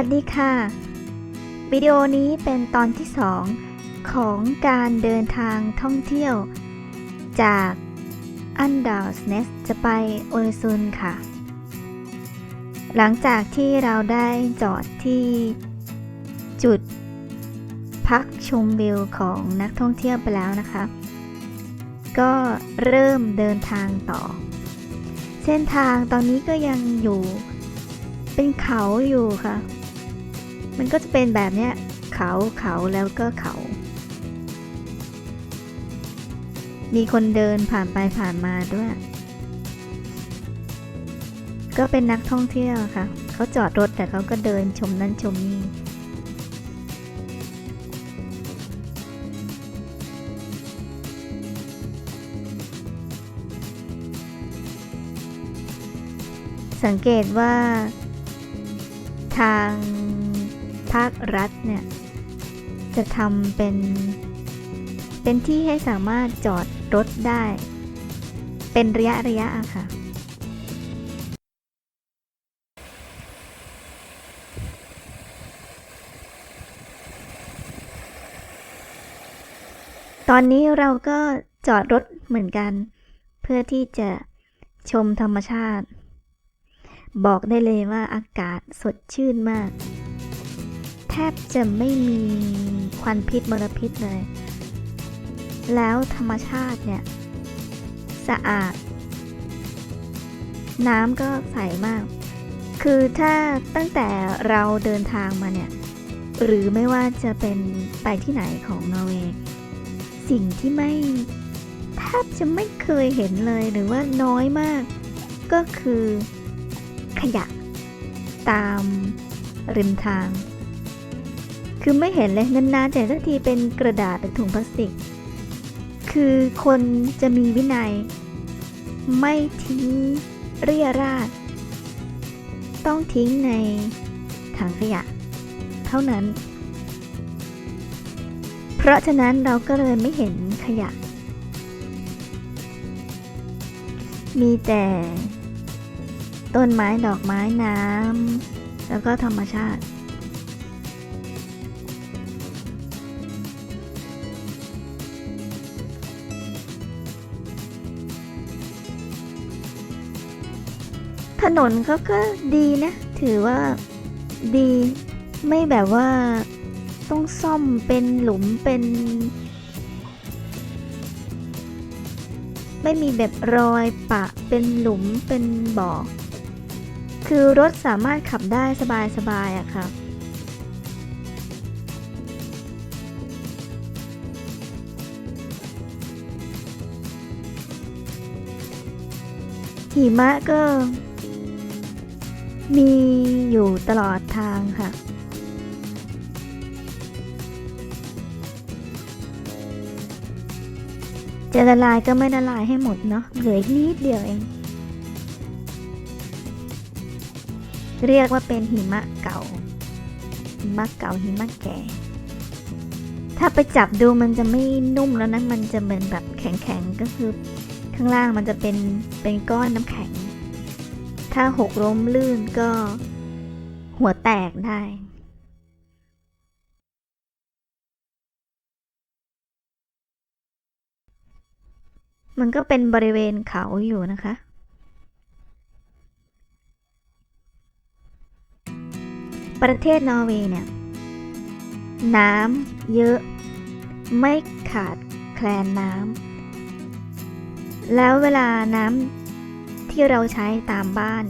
วัสดีค่ะ วิดีโอนี้เป็นตอนที่ 2 ของการเดินทางท่องเที่ยว จากอันดาวสเนสจะไปโอเลซุนค่ะ หลังจากที่เราได้จอดที่จุด พักชมวิวของนักท่องเที่ยวไปแล้วนะคะ ก็เริ่มเดินทางต่อ เส้นทางตอนนี้ก็ยังอยู่เป็นเขาอยู่ค่ะ มันก็จะเป็นแบบเนี้ยเขาเขาแล้วก็เขา มีคนเดินผ่านไปผ่านมาด้วย ก็เป็นนักท่องเที่ยวค่ะ เขาจอดรถแต่เขาก็เดินชมนั่นชมนี่สังเกตว่าทาง ภาครัฐเนี่ยจะทำเป็น เป็นที่ให้สามารถจอดรถได้ เป็นระยะระยะอะค่ะ ตอนนี้เราก็จอดรถเหมือนกัน เพื่อที่จะชมธรรมชาติ บอกได้เลยว่าอากาศสดชื่นมาก แทบจะไม่มีควันพิษมลพิษเลย แล้วธรรมชาติเนี่ย สะอาด น้ำก็ใสมาก คือถ้าตั้งแต่เราเดินทางมาเนี่ย หรือไม่ว่าจะเป็นไปที่ไหนของนอร์เวย์สิ่งที่ไม่แทบจะไม่เคยเห็นเลยหรือว่าน้อยมาก ก็คือขยะตามริมทาง คือไม่เห็นเลยนานๆแต่สักทีเป็นกระดาษหรือถุงพลาสติก คือคนจะมีวินัย ไม่ทิ้งเรี่ยราดต้องทิ้งในถังขยะ เท่านั้น เพราะฉะนั้นเราก็เลยไม่เห็นขยะ มีแต่ต้นไม้ดอกไม้น้ำแล้วก็ธรรมชาติ ถนนเขาก็ดีนะ ถือว่าดีไม่แบบว่าต้องซ่อมเป็นหลุมเป็น ไม่มีแบบรอยปะเป็นหลุมเป็นบ่อคือรถสามารถขับได้สบายๆอะค่ะ หิมะก็ มีอยู่ตลอดทางค่ะ จะละลายก็ไม่ละลายให้หมดเนาะเหลืออีกนิดเดียวเอง เรียกว่าเป็นหิมะเก่า หิมะเก่าหิมะแก่ ถ้าไปจับดูมันจะไม่นุ่มแล้วนะ มันจะเหมือนแบบแข็งๆ ก็คือข้างล่างมันจะเป็นเป็นก้อนน้ำแข็ง ถ้าหกล้มลื่นก็หัวแตกได้มันก็เป็นบริเวณเขาอยู่นะคะ ประเทศนอร์เวย์เนี่ย น้ำเยอะ ไม่ขาดแคลนน้ำ แล้วเวลาน้ำ ที่เราใช้ตามบ้าน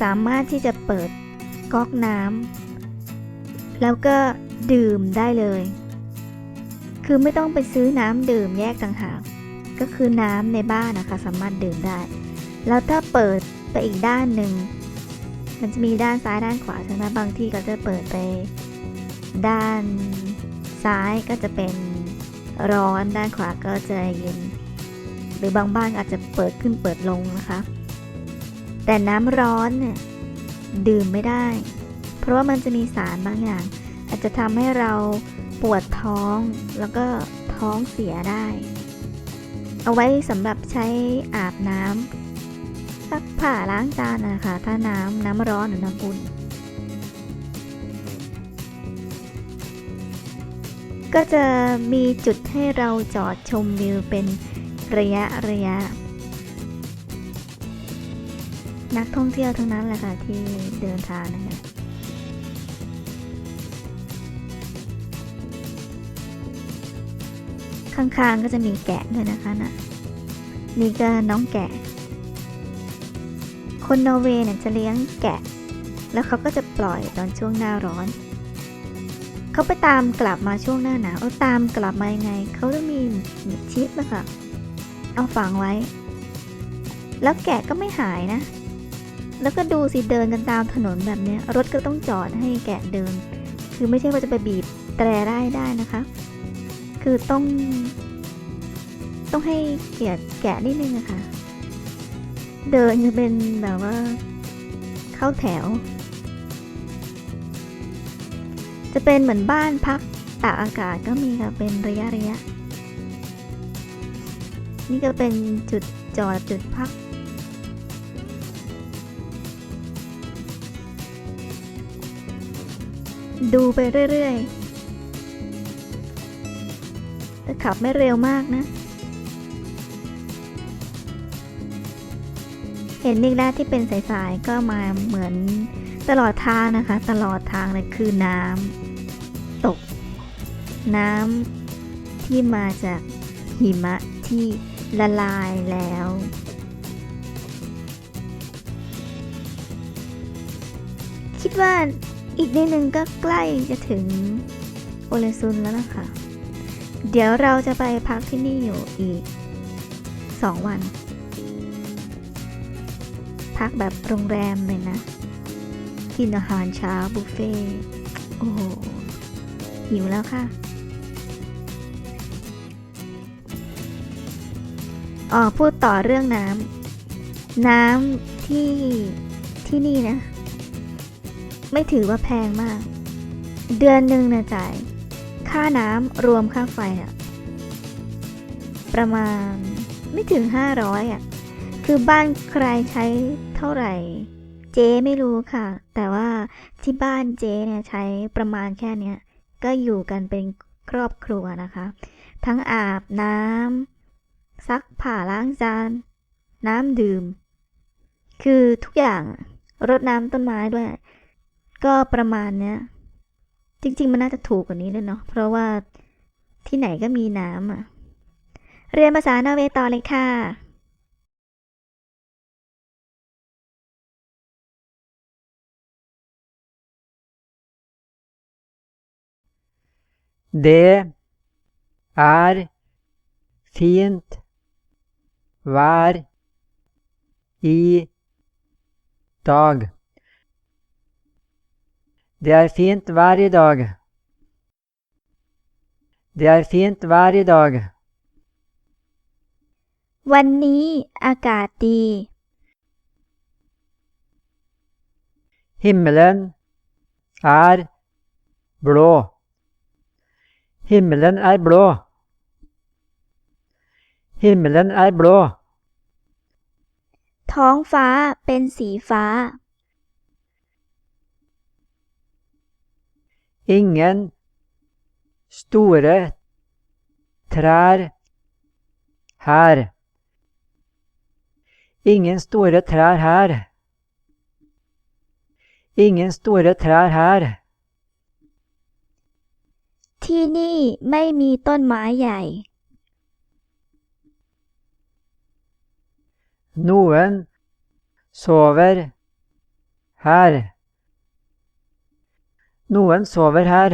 สามารถที่จะเปิดก๊อกน้ำแล้วก็ดื่มได้เลย คือไม่ต้องไปซื้อน้ำดื่มแยกต่างหากก็คือน้ำในบ้านนะคะสามารถดื่มได้ แล้วถ้าเปิดไปอีกด้านหนึ่งมันจะมีด้านซ้ายด้านขวาใช่ไหมบางที่ก็จะเปิดไป ด้านซ้ายก็จะเป็นร้อนด้านขวาก็จะเย็นือบางบ้านอาจจะเปิดขึ้นเปิดลงนะคะ แต่น้ำร้อนเนี่ยดื่มไม่ได้ เพราะว่ามันจะมีสารบางอย่าง อาจจะทำให้เราปวดท้องแล้วก็ท้องเสียได้ เอาไว้สำหรับใช้อาบน้ำซักผ้าล้างจานนะคะถ้าน้ำน้ำร้อนหรือน้ำอุ่นก็จะมีจุดให้เราจอดชมวิวเป็น ระยะระยะ นักท่องเที่ยวทั้งนั้นแหละค่ะที่เดินทางนะคะข้างๆก็จะมีแกะด้วยนะคะนะนี่ก็น้องแกะ คนนอร์เวย์เนี่ยจะเลี้ยงแกะ แล้วเขาก็จะปล่อยตอนช่วงหน้าร้อน เขาไปตามกลับมาช่วงหน้าหนาวเอาตามกลับมายังไง เขาต้องมีชิปนะคะ เอาฝังไว้ แล้วแกะก็ไม่หายนะ แล้วก็ดูสิเดินกันตามถนนแบบเนี้ยรถก็ต้องจอดให้แกะเดิน คือไม่ใช่ว่าจะไปบีบแตรได้ได้นะคะ คือต้อง ต้องให้เกียรติแกะนิดนึงอะค่ะเดินจะเป็นแบบว่า เข้าแถว จะเป็นเหมือนบ้านพักตากอากาศก็มีค่ะเป็นระยะระยะ นี่ก็เป็นจุดจอดจุดพัก ดูไปเรื่อยๆแต่ขับไม่เร็วมากนะ เห็นนี่แรกที่เป็นสายๆ ก็มาเหมือนตลอดทางนะคะ ตลอดทางเลยคือน้ำตก น้ำที่มาจากหิมะที่ ละลายแล้ว คิดว่าอีกนิดนึงก็ใกล้จะถึงโอเลซุนแล้วนะคะเดี๋ยวเราจะไปพักที่นี่อยู่อีก 2 วัน พักแบบโรงแรมเลยนะ กินอาหารเช้าบุฟเฟ่โอ้โหหิวแล้วค่ะ อ๋อพูดต่อเรื่องน้ำน้ำที่ที่นี่นะ ไม่ถือว่าแพงมาก เดือนหนึ่งนะจ่าย ค่าน้ำรวมค่าไฟอะประมาณไม่ถึง 500อะ คือบ้านใครใช้เท่าไหร่ เจ๊ไม่รู้ค่ะ แต่ว่าที่บ้านเจ๊เนี่ยใช้ประมาณแค่เนี้ย ก็อยู่กันเป็นครอบครัวนะคะ ทั้งอาบน้ำ ซักผ้าล้างจาน น้ำดื่ม คือทุกอย่างรดน้ำต้นไม้ด้วย ก็ประมาณเนี้ย จริง ๆ มันน่าจะถูกกว่านี้ด้วยเนาะเพราะว่าที่ไหนก็มีน้ำอะ เรียนภาษานอร์เวย์ต่อเลยค่ะ Det er fint vær i dag. Det er fint vær i dag. Det er fint vær i dag. วันนี้อากาศดี Himmelen er blå. Himmelen er blå. Himmelen er blå. ท้องฟ้าเป็นสีฟ้า Ingen store trær her. Ingen store trær her. Ingen store trær her. ที่นี่ไม่มีต้นไม้ใหญ่ Noen sover her. Noen sover her.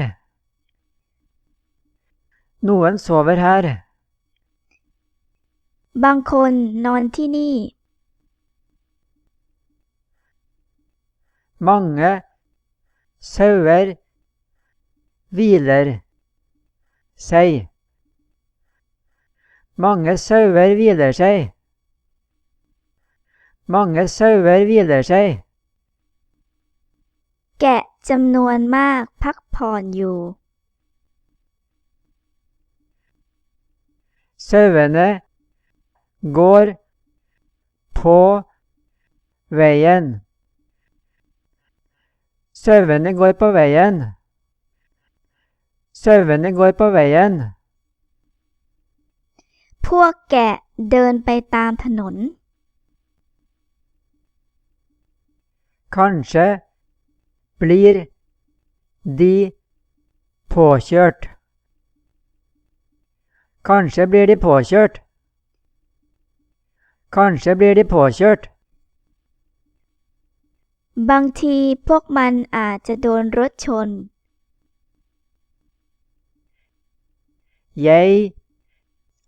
Noen sover her. บางคนนอนที่นี่ Mange sauer hviler seg. Mange sauer hviler seg. Mange sauer hviler seg. แกะจำนวนมากพักผ่อนอยู่ Sauene går på veien. Sauene går på veien. Sauene går på veien. พวกแกะเดินไปตามถนน Kanskje blir de påkjørt. Kanskje blir de påkjørt. Kanskje blir de påkjørt. บางทีพวกมันอาจจะโดนรถชน Jeg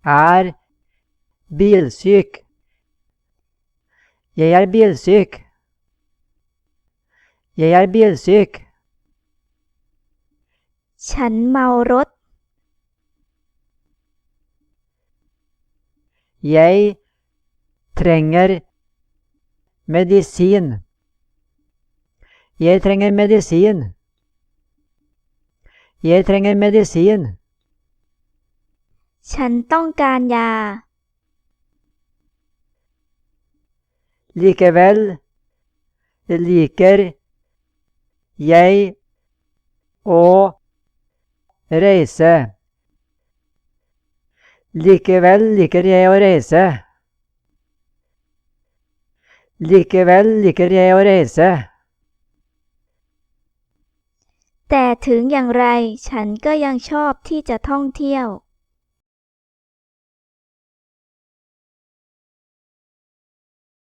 er bilsyk. Jeg er bilsyk. Jeg er bilsyk. ฉันเมารถ Jeg trenger medisin. Jeg trenger medisin. Jeg trenger medisin. ฉันต้องการยา Likevel liker jeg å reise. Likevel liker jeg å reise. Likevel liker jeg å reise. แต่ถึงอย่างไรฉันก็ยังชอบที่จะท่องเที่ยว